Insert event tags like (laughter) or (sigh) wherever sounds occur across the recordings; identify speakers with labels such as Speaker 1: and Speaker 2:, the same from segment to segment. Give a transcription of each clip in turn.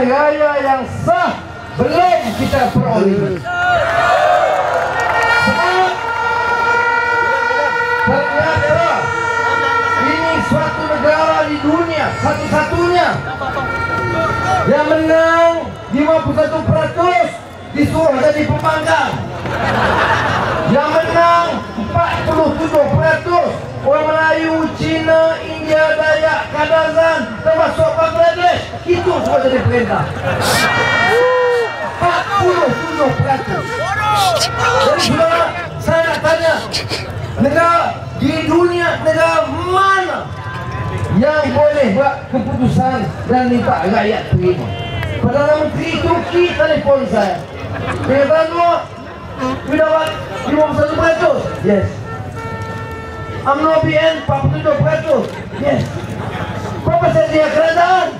Speaker 1: pilihan raya yang sah belum kita peroleh. Sebab ternyata ini suatu negara di dunia satu-satunya yang menang 51% disuruh jadi pembangkang. Yang menang 47% orang Melayu, Cina, India, Dayak, Kadazan termasuk Bangladesh itu semua jadi perintah. 47%. Jadi saudara, saya nak tanya negara di dunia negara mana yang boleh buat keputusan dan minta rakyat terima. Perdana Menteri Turki telefon saya. Dia kata, "Anwar, we dapat 51%." Yes. UMNO PN 47%. Yes. Berapa sedia kerajaan?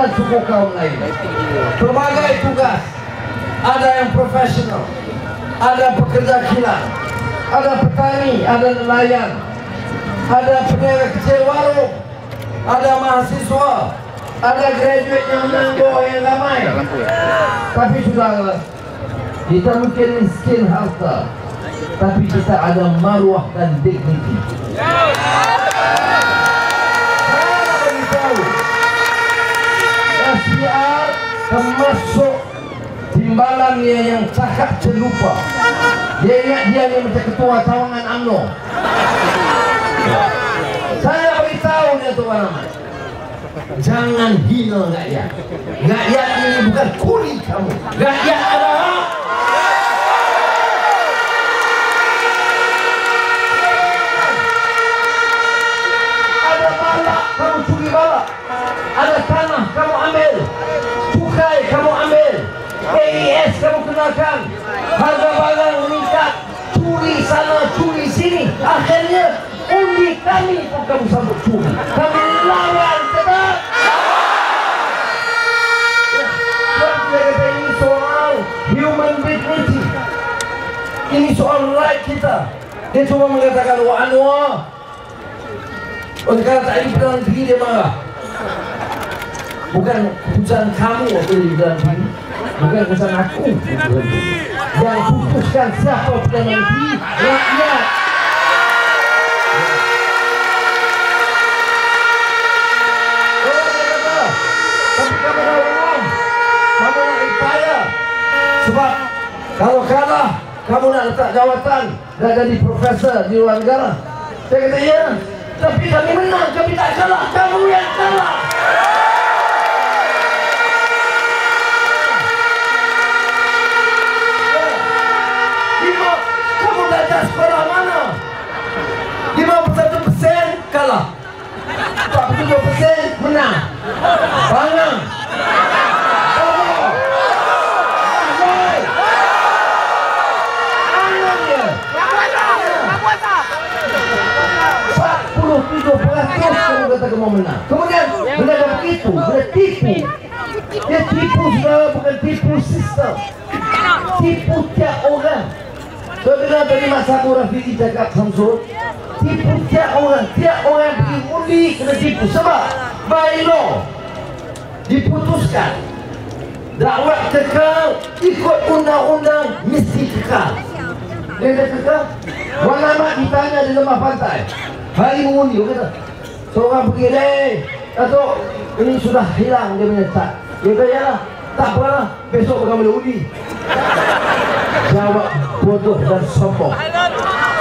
Speaker 1: dan suku kaum lain. Berbagai tugas. Ada yang profesional, ada pekerja kilang, ada petani, ada nelayan, ada peniaga kecil warung, ada mahasiswa, ada graduate yang menangguh yang ramai. Tapi saudara, kita mungkin miskin harta, tapi kita ada maruah dan dignity. Saya nak beritahu SPR termasuk timbalannya yang cakap celupa Dia ingat dia ni macam ketua cawangan UMNO. Saya beritahu dia tu Rahmat Jangan hina rakyat. Rakyat ini bukan kuli kamu. Rakyat adalah AES, kamu kenakan. Harga barang meningkat. Curi sana, curi sini. Akhirnya, undi kami pun kamu sambut curi. Kami lawan, tetap. Kata ini soal right kita. Dia cuma mengatakan, Wah Anwar, oleh kerana tak ada Perdana Menteri dia marah Bukan keputusan kamu waktu di Perdana Menteri Bukan keputusan aku. Yang putuskan siapa Perdana Menteri Rakyat. Sebab Kalau kalah Kamu nak letak jawatan. Dan jadi profesor di luar negara. Saya kata ya Tapi kami menang. Kami tak kalah. Kamu yang kalah 47 persen menang Bangga. Baik. Angan dia. 47 peratus kamu kata kamu menang Kemudian benda dah begitu Benda tipu Dia tipu saudara bukan tipu sistem Tipu tiap orang Kau dengar tadi masa aku Rafiqi cakap Samsul Tipu tiap orang Tiap orang undi kena tipu. Sebab by law Diputuskan. Dakwah kekal Ikut undang-undang Mesti kekal. Dia kata kekal? Wan ditanya di lemah pantai. Hari mengundi Dia kata. Seorang pergi Eh Datuk Ini sudah hilang Dia punya tak Dia kata yalah Tak apalah Besok kau boleh undi. Jawab bodoh dan sombong.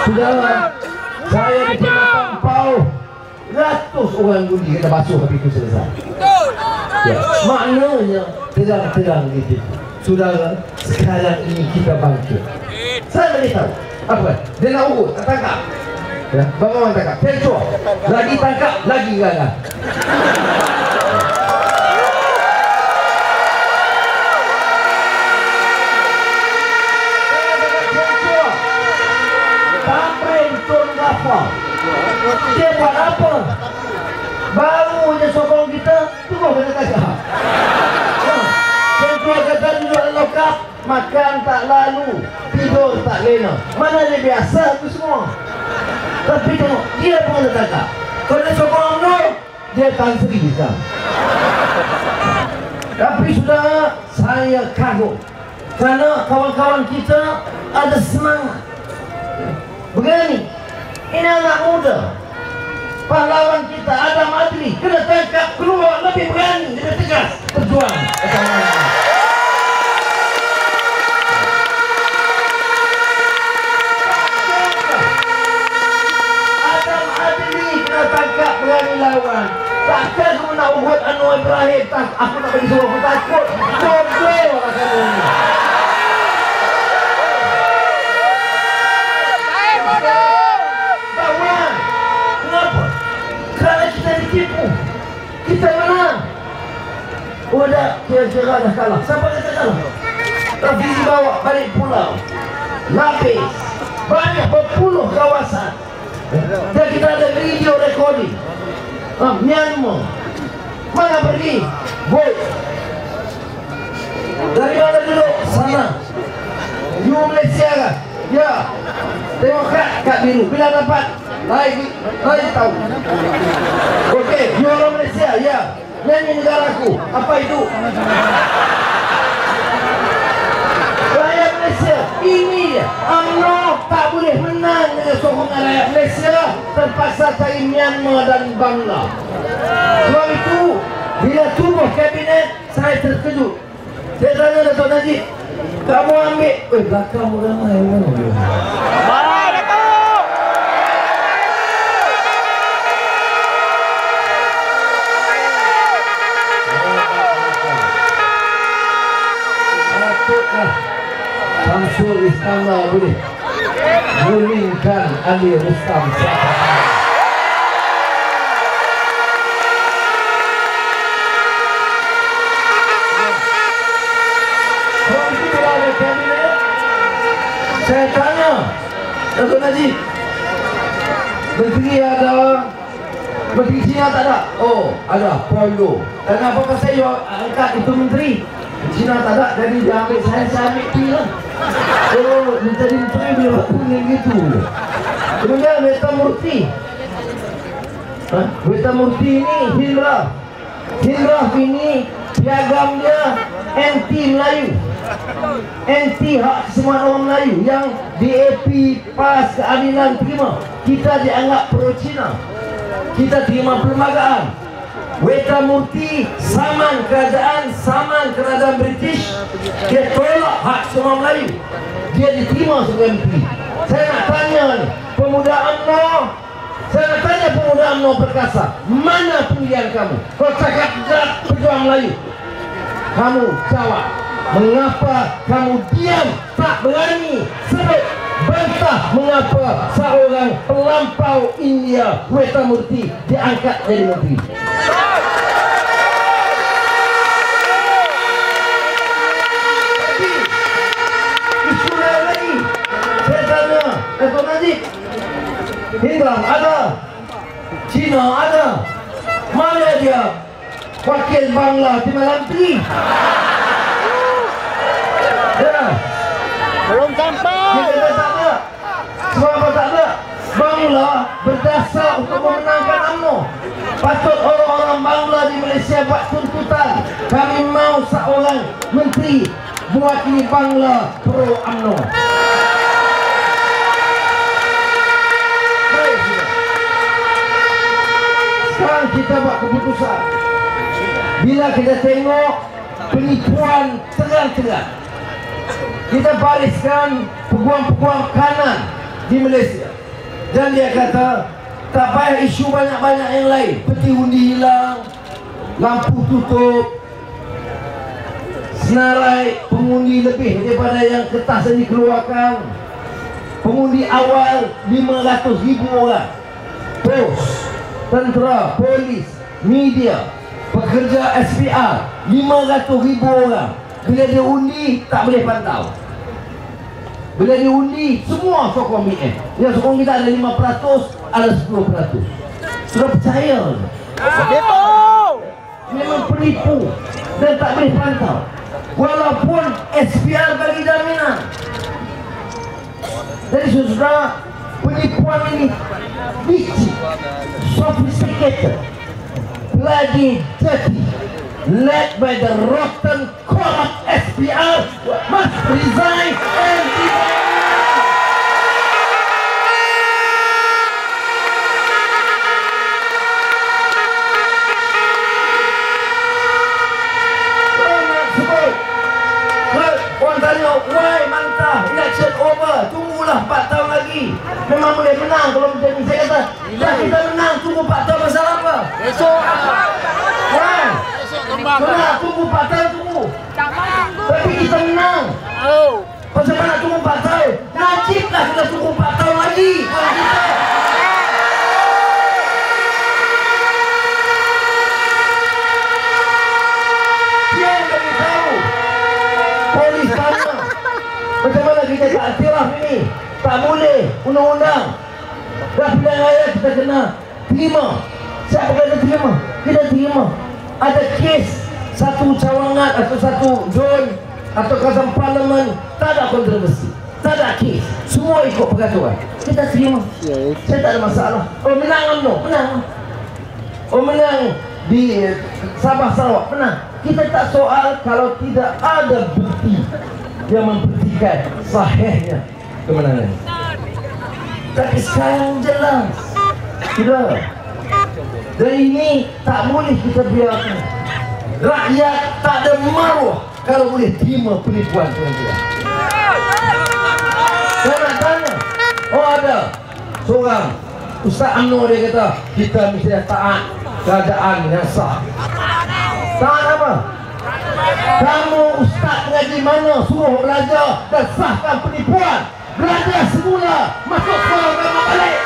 Speaker 1: Saudara Saya di Pau Ratus orang undi Kita basuh habis itu selesai. Ya. maknanya terang-terang gitu saudara sekarang ini kita bangkit. Saya beritahu apa dia nak urut tak tangkap. Ya bagaimana tangkap. Pencur lagi tangkap lagi gagal. Dia buat apa? Baru je sokong kita, tunggu kena kacau. Tentu kata duduk lokap, makan tak lalu, tidur tak lena. Mana dia biasa tu semua. Tapi tengok, dia pun ada kakak. Kalau dia sokong UMNO, dia akan seri sekarang. Tapi sudah saya kagum. Kerana kawan-kawan kita ada semangat. Begini, ini anak muda. Pahlawan kita Adam Adli kena tangkap keluar lebih berani, lebih tegas berjuang. Adam Adli kena tangkap berani lawan. Takkan kamu nak ubat Anwar Ibrahim tak, Aku tak bagi suruh Aku takut. Bodoh lah kamu Oh dah. Kira-kira dah kalah. Siapa kata kalah? Rafizi bawa balik pulau. Lapis. Banyak berpuluh kawasan. Dan kita ada video recording. Ah, Myanmar. Mana pergi? Vote. Dari mana dulu? Sana. You Malaysia kan? Ya. Tengok kad, kad biru. Bila dapat? Lain, lain tahu Okey, you orang Malaysia Ya Nyanyi negaraku Apa itu? Rakyat Malaysia Ini UMNO tak boleh menang dengan sokongan rakyat Malaysia Terpaksa cari Myanmar dan Bangla. Sebab itu Bila tubuh kabinet Saya terkejut. Saya tanya Dato' Najib Kamu ambil Eh belakang orang lain mana Samsul Istana boleh Gulingkan Ali Rustam Saya tanya Datuk Najib Menteri ada Menteri Cina tak ada? Oh, ada, Paulo Kenapa pasal you angkat itu menteri? Cina tak ada, jadi dia ambil saya, saya ambil dia lah. Oh, menjadi menteri dia punya gitu. Kemudian Weta Murti ha? Weta Murti ini Hindra. Hindra ini piagam dia anti Melayu. Anti hak semua orang Melayu yang DAP PAS keadilan terima. Kita dianggap pro Cina kita terima perlembagaan Weta Murti saman kerajaan saman kerajaan British. Dia tolak hak semua Melayu. Dia diterima sebagai menteri saya nak tanya ni pemuda UMNO. Saya nak tanya pemuda UMNO perkasa mana pilihan kamu? Kau cakap gerak pejuang Melayu. Kamu jawab mengapa kamu diam tak berani sebut bantah mengapa seorang pelampau India Weta Murti diangkat menteri. Dato' Najib Hindram ada? Cina ada? Mana dia? Wakil Bangla di Malam Tri ya
Speaker 2: Belum sampai.
Speaker 1: dia kata apa tak ada? Bangla berdasar untuk memenangkan UMNO patut orang-orang Bangla di Malaysia buat tuntutan. Kami mau seorang menteri buat ini Bangla pro UMNO. Sekarang kita buat keputusan. Bila kita tengok penipuan terang-terang Kita bariskan peguam-peguam kanan di Malaysia. Dan dia kata Tak payah isu banyak-banyak yang lain. Peti undi hilang lampu tutup senarai pengundi lebih daripada yang kertas yang dikeluarkan. Pengundi awal 500 ribu orang. Pos tentera polis media pekerja SPR 500 ribu orang. Bila dia undi tak boleh pantau bila dia undi semua sokong BN yang sokong kita ada 5% ada 10% sudah percaya.
Speaker 2: Begitu.
Speaker 1: memang penipu. Dan tak boleh pantau. Walaupun SPR bagi jaminan. Jadi saudara penipuan ini licik sophisticated lagi dirty led by the rotten corrupt SPR must resign and Tunggulah 4 tahun lagi. Memang boleh menang Kalau macam ni. Saya kata Dah kita menang Tunggu 4 tahun masalah apa
Speaker 2: Besok.
Speaker 1: Why
Speaker 2: Besok kembang.
Speaker 1: Menang Tunggu 4 tahun tunggu Tapi kita menang
Speaker 2: Oh.
Speaker 1: Pasal mana tunggu 4 tahun Najib lah kita tunggu 4 tahun lagi Bukan kita Dia yang bagi tahu Polis sana Macam mana kita tak aktiraf ini Tak boleh Undang-undang Dah pilihan raya kita kena Terima. Siapa kena terima? Kita terima. Ada kes Satu cawangan Atau satu zon Atau kawasan parlimen Tak ada kontroversi. Tak ada kes. Semua ikut peraturan. Kita terima. Saya tak ada masalah. Oh menang no Menang. Oh menang di Sabah Sarawak. Menang. Kita tak soal kalau tidak ada bukti yang membuktikan sahihnya kemenangan. Tapi sekarang jelas. Sudah. Dan ini tak boleh kita biarkan. Rakyat tak ada maruah kalau boleh terima penipuan tuan-tuan. Saya nak tanya. Oh ada seorang Ustaz Amno dia kata kita mesti taat keadaan yang sah. Taat apa? Kamu ustaz ngaji mana suruh belajar dan sahkan penipuan. Belajar semula masuk sekolah agama balik.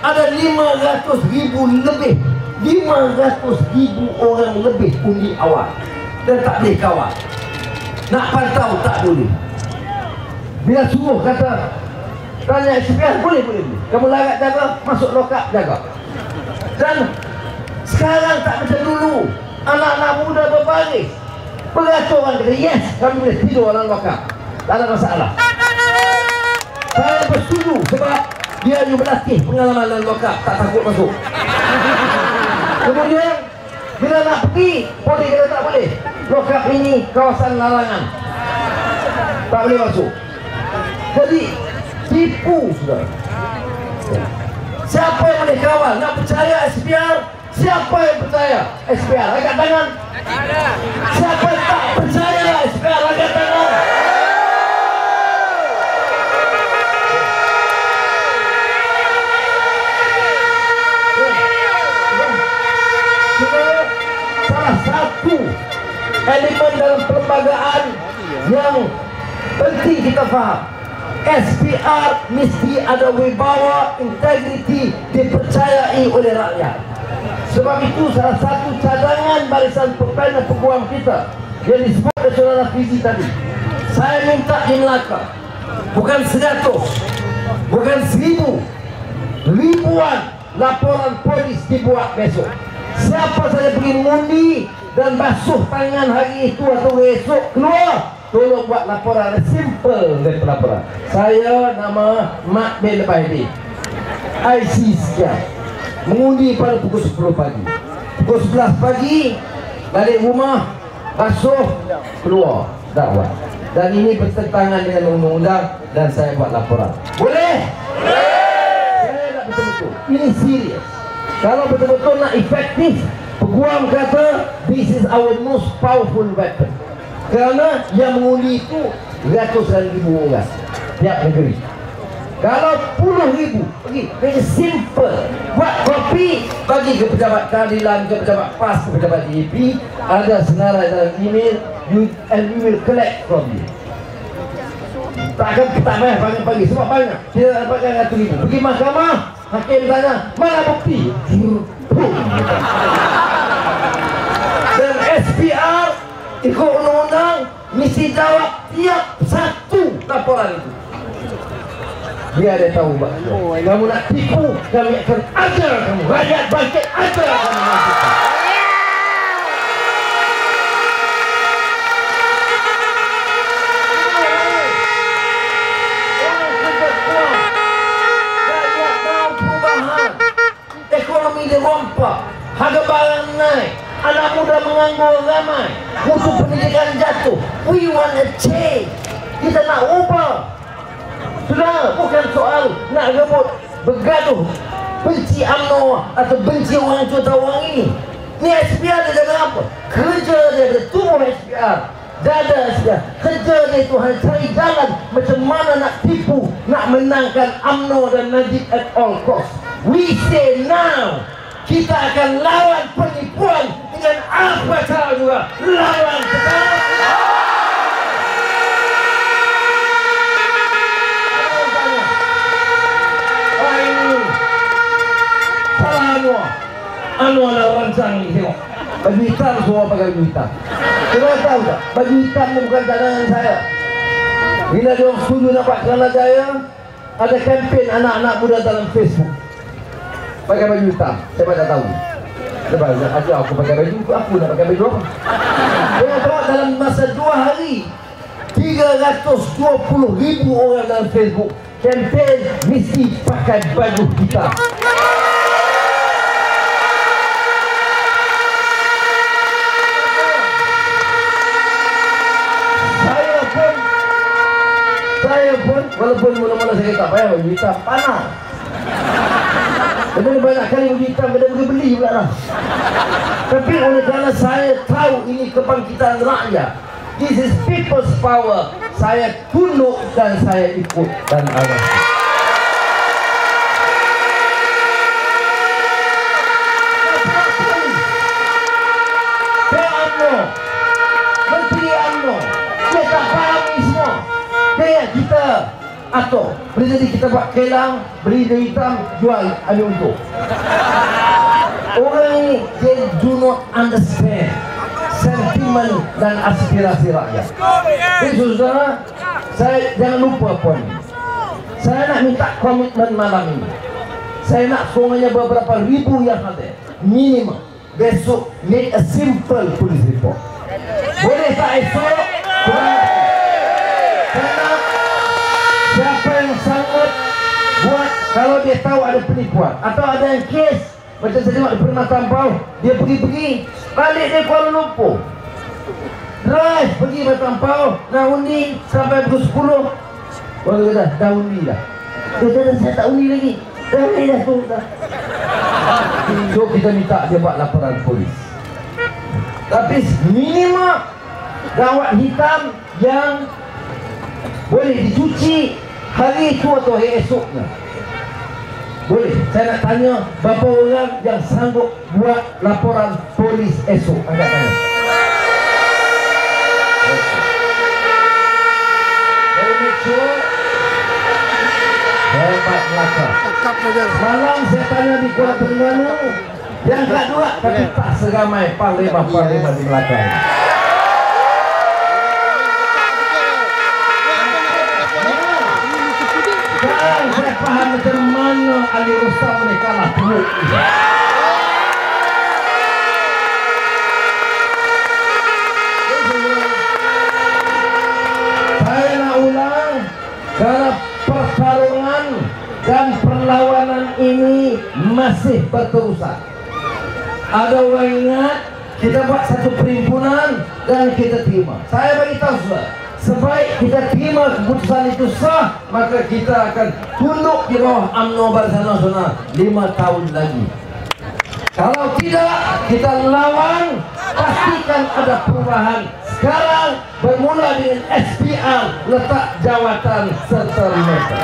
Speaker 1: Ada 500 ribu lebih. 500 ribu orang lebih undi awal. Dan tak boleh kawal nak pantau tak boleh. Bila suruh kata tanya SPR boleh boleh boleh. Kamu larat jaga masuk lokap jaga dan sekarang tak macam dulu. Anak-anak muda berbaris. Peraturan kata yes kami boleh tidur dalam lokap tak ada masalah. Saya bersetuju sebab dia juga berlatih pengalaman dalam lokap tak takut masuk. (laughs) Kemudian bila nak pergi polis kata tak boleh? Lokap ini kawasan larangan. Tak boleh masuk. Jadi tipu sudah. Siapa yang boleh kawal? Nak percaya SPR siapa yang percaya? SPR angkat tangan. Siapa yang tak percaya SPR angkat tangan. Elemen dalam perlembagaan yang penting kita faham SPR mesti ada wibawa integriti dipercayai oleh rakyat. Sebab itu salah satu cadangan barisan pembina peguam kita yang disebut oleh saudara Fizi tadi. Saya minta di Melaka bukan seratus bukan seribu ribuan laporan polis dibuat besok. Siapa saja pergi mengundi dan basuh tangan hari itu atau esok keluar tolong buat laporan simple dari laporan saya nama Mak bin Lepaidi IC sekian. Mengundi pada pukul 10 pagi. Pukul 11 pagi balik rumah basuh keluar dakwah. Dan ini bertentangan dengan undang-undang dan saya buat laporan. Boleh? betul-betul. Ini serius. Kalau betul-betul nak efektif Peguam kata this is our most powerful weapon. Kerana yang mengundi itu ratusan ribu orang tiap negeri. Kalau puluh ribu pergi. Very simple. Buat kopi bagi ke pejabat keadilan ke pejabat PAS ke pejabat DAP ada senarai dalam email you, and we will collect from you. Tak akan tak payah pagi-pagi sebab banyak. Tidak dapatkan ratus ribu. Pergi mahkamah hakim tanya mana bukti? Boom. Jawab tiap satu laporan itu dia ada tahu Pak. Kamu nak tipu, kami akan ajar kamu. Rakyat bangkit ajar kamu. Harga barang naik Anak muda menganggur ramai Mutu pendidikan jatuh We want a change Kita nak ubah Sudah, bukan soal nak rebut bergaduh benci UMNO atau benci orang tua orang ini. Ni SPR dia jaga apa? Kerja dia ada tubuh SPR. Dada SPR. Kerja dia itu hanya cari jalan macam mana nak tipu, nak menangkan UMNO dan Najib at all cost. We say now, kita akan lawan penipuan dengan apa cara juga. Lawan Anwar dah rancang ni tengok. Baju hitam semua pakai baju hitam. Kena tahu tak? Baju hitam ni bukan cadangan saya. Bila dia setuju dapat kerana jaya Ada kempen anak-anak muda dalam Facebook. Pakai baju hitam. Saya tak tahu Sebab ajar aku pakai baju Aku nak pakai baju apa? Dia tahu dalam masa dua hari 320 ribu orang dalam Facebook Kempen mesti pakai baju hitam walaupun mula-mula saya kata payah hitam panas tapi banyak kali baju hitam kena pergi beli pula lah. Tapi oleh kerana saya tahu ini kebangkitan rakyat this is people's power. Saya tunduk dan saya ikut dan awasi atau boleh jadi kita buat kelang beli dari hitam jual ambil untuk orang ini they do not understand sentimen dan aspirasi rakyat. Jadi saudara saya jangan lupa poin. Saya nak minta komitmen malam ini. Saya nak semuanya beberapa ribu yang ada. Minimum. Besok make a simple police report. Boleh tak esok kalau dia tahu ada penipuan atau ada yang kes macam saya tengok pernah tampau dia pergi-pergi balik dia Kuala Lumpur. Drive pergi bertampau nak undi sampai pukul 10 baru kata dah undi dah. Dia kata saya tak undi lagi. Dah undi dah so kita minta dia buat laporan polis. Tapi minima gawat hitam yang boleh dicuci hari itu atau esoknya boleh. Saya nak tanya berapa orang yang sanggup buat laporan polis esok? Anda tanya. Hebat Melaka Malam saya tanya di Kuala Terengganu Yang kedua Tapi tak seramai Panglima-panglima di Melaka Ali Rustam ni kalah teruk Saya ulang Kerana pertarungan dan perlawanan ini masih berterusan. Ada orang ingat kita buat satu perhimpunan dan kita terima. Saya bagi tahu sebaik kita terima keputusan itu sah maka kita akan tunduk di bawah UMNO Barisan Nasional lima tahun lagi Kalau tidak, kita lawan, pastikan ada perubahan. Sekarang bermula dengan SPR, letak jawatan serta meter.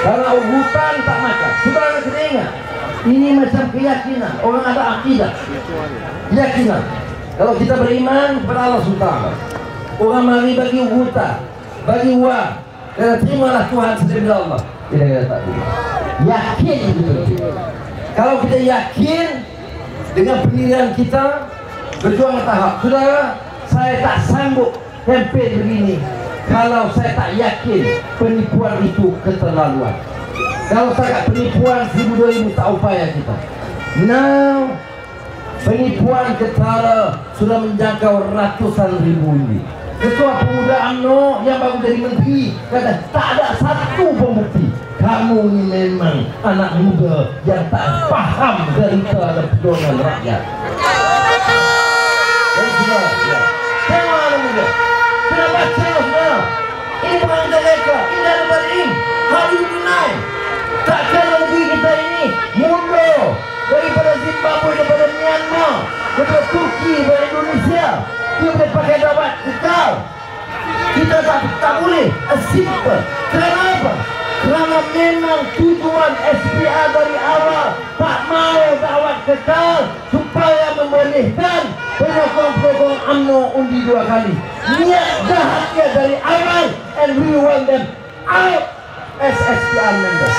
Speaker 1: Karena hutan tak makan. Sudah kena ingat. Ini macam keyakinan. Orang ada akidah. Keyakinan. Kalau kita beriman kepada Allah SWT Orang mari bagi hutan Bagi uang Dan terimalah Tuhan sendiri Allah Kita kata tak Yakin betul Kalau kita yakin Dengan pendirian kita Berjuang tahap Saudara Saya tak sanggup Kempen begini Kalau saya tak yakin Penipuan itu keterlaluan Kalau saya penipuan Seribu dua ribu tak upaya kita Now Penipuan ketara sudah menjangkau ratusan ribu ini. Ketua Pemuda UMNO yang baru jadi menteri kata tak ada satu pembukti. Kamu ni memang anak muda yang tak faham derita dan perjuangan rakyat. Dan sudah, sudah. Tengok anak muda. Sudah baca sudah. Ini bukan mereka. Ini adalah ini. How you deny? Takkan negeri kita ini mundur daripada Zimbabwe daripada Myanmar daripada Turki daripada Indonesia dia boleh pakai dakwat kekal kita tak, tak boleh a simple kerana apa? kerana memang tujuan SPA dari awal tak mau dakwat kekal supaya membolehkan penyokong-penyokong UMNO undi dua kali niat jahatnya dari awal and we want them out as SPA members.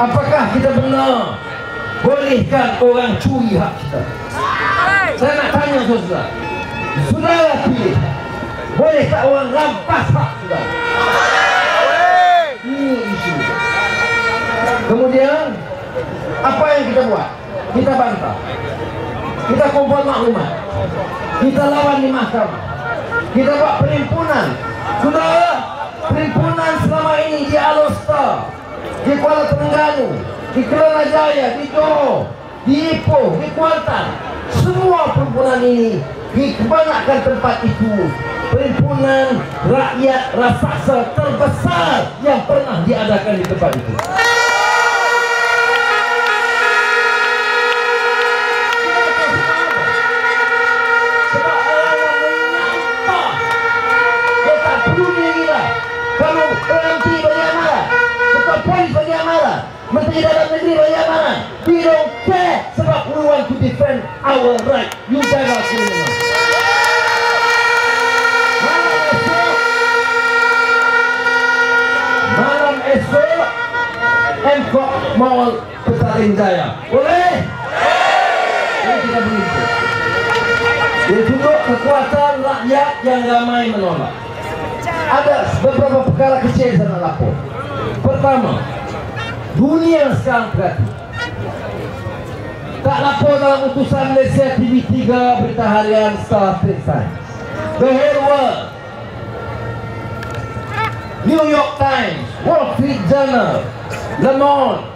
Speaker 1: Apakah kita benar bolehkan orang curi hak kita? Saya nak tanya saudara. Saudara pilih. Boleh tak orang rampas hak saudara? Ini isu. Kemudian apa yang kita buat? Kita bantah. Kita kumpul maklumat. Kita lawan di mahkamah. Kita buat perhimpunan Saudara, perhimpunan selama ini di Alostar, di Kuala Terengganu, di Kelana Jaya, di Johor, di Ipoh, di Kuantan, semua perhimpunan ini di kebanyakan tempat itu perhimpunan rakyat raksasa terbesar yang pernah diadakan di tempat itu. Menteri Dalam Negeri bagi amaran We don't care Sebab we want to defend our right Mall Petaling Jaya Boleh? Ini kita begitu dia tunjuk kekuatan rakyat yang ramai menolak. Ada beberapa perkara kecil saya nak lapor. Pertama, dunia sekarang perhati. Tak lapor dalam utusan Malaysia TV3 Berita Harian Star Times. The whole world. New York Times, Wall Street Journal, Le Monde,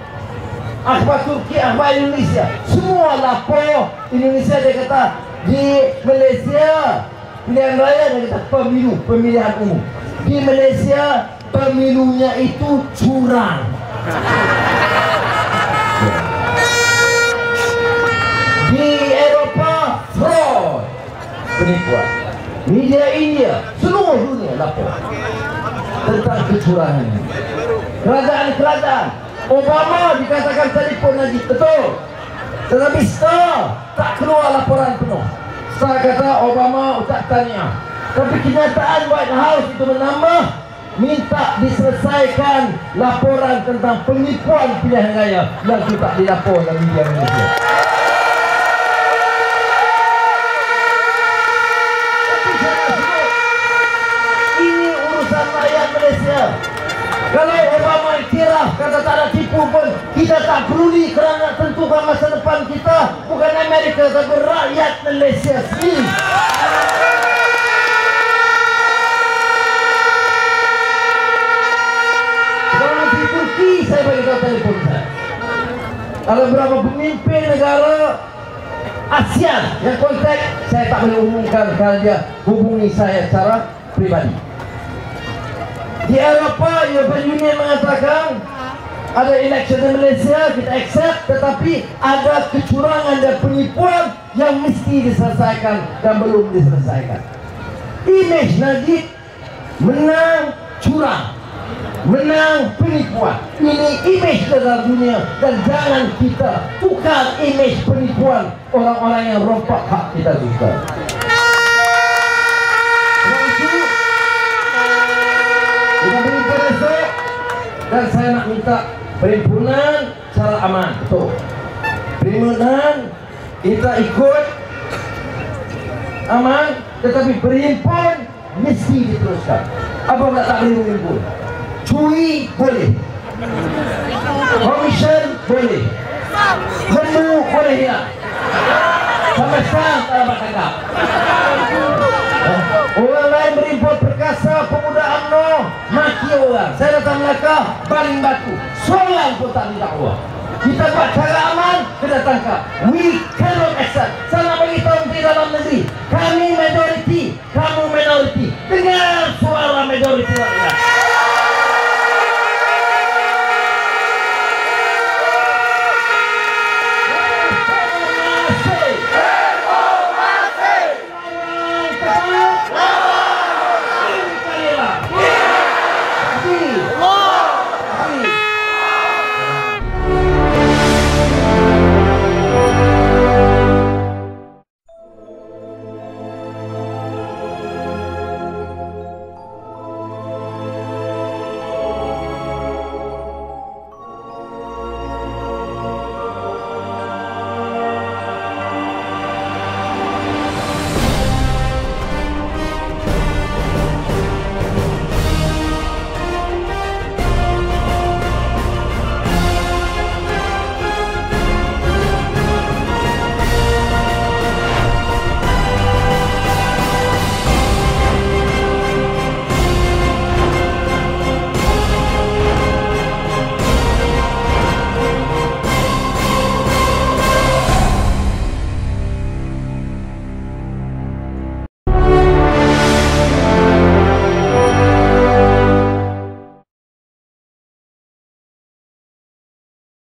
Speaker 1: akhbar Turki, akhbar Indonesia. Semua lapor Indonesia dia kata di Malaysia pilihan raya dia kata pemilu, pemilihan umum. Di Malaysia pemilunya itu curang. Di Eropah fraud penipuan. Media India seluruh dunia lapor tentang kecurangan. Kerajaan-kerajaan Obama dikatakan telefon lagi betul. Tetapi Star tak keluar laporan penuh. Star kata Obama ucap tanya. Tapi kenyataan White House itu menambah minta diselesaikan laporan tentang penipuan pilihan raya yang tidak dilapor dalam media Malaysia. kita tak peduli kerana tentukan masa depan kita bukan Amerika tapi rakyat Malaysia sendiri. Ada berapa pemimpin negara Asia yang kontak saya tak boleh umumkan kerana dia hubungi saya secara pribadi. Di Eropah, European Union mengatakan ada election di Malaysia kita accept tetapi ada kecurangan dan penipuan yang mesti diselesaikan dan belum diselesaikan. Image Najib menang curang menang penipuan. Ini image dalam dunia dan jangan kita tukar image penipuan orang-orang yang rompak hak kita juga. Dan saya nak minta perhimpunan secara aman. Betul. Perhimpunan kita ikut aman tetapi berhimpun mesti diteruskan. Apa tak tak boleh berhimpun? Curi boleh. Komisen boleh. Menu boleh ya. Sampai sekarang tak dapat tangkap. Orang lain UMNO orang. Saya datang Melaka Baling batu. Soalan pun tak ada Kita buat cara aman Kena tangkap. We cannot accept. Saya nak beritahu di dalam negeri Kami majoriti Kamu minoriti. Dengar suara majoriti rakyat